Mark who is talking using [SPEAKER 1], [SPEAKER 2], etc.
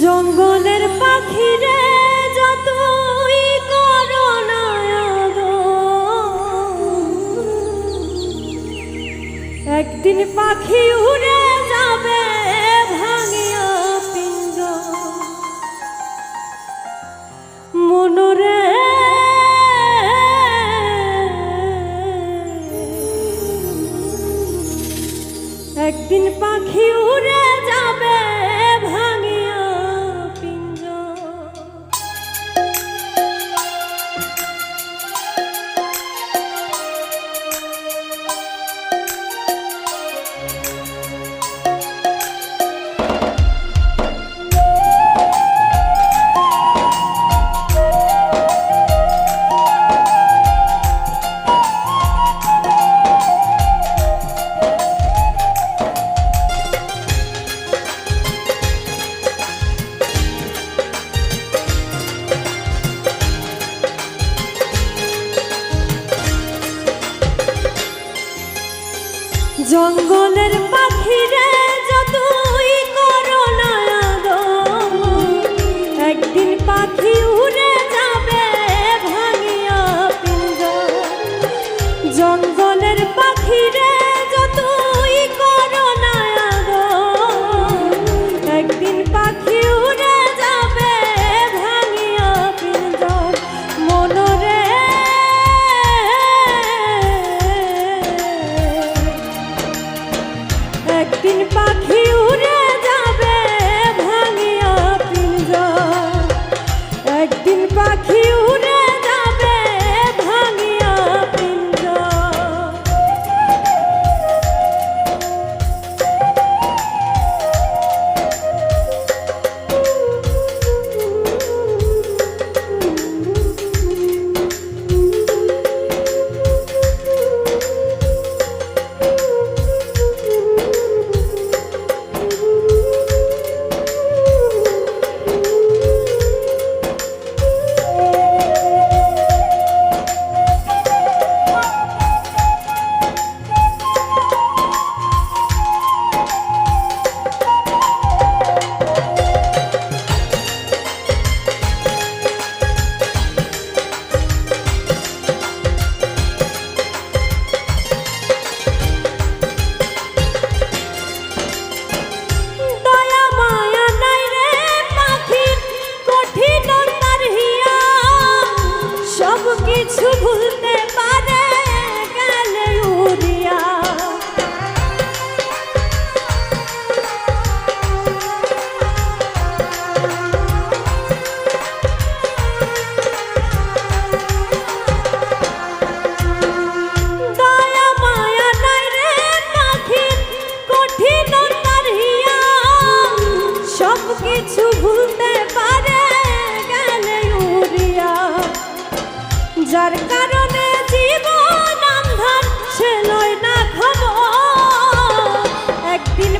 [SPEAKER 1] জঙ্গলের পাখিরে যতই একদিন পাখি উড়ে যাবে ভাঙিয়া পিঞ্জ মনরে একদিন পাখি উড়ে যাবে জঙ্গলের পাখিরে যতই করোনা একদিন পাখিও সব কিছু ভুলতে পারে গেলে উড়িয়া যার কারণে জীবন আন্ধার না খবর একদিন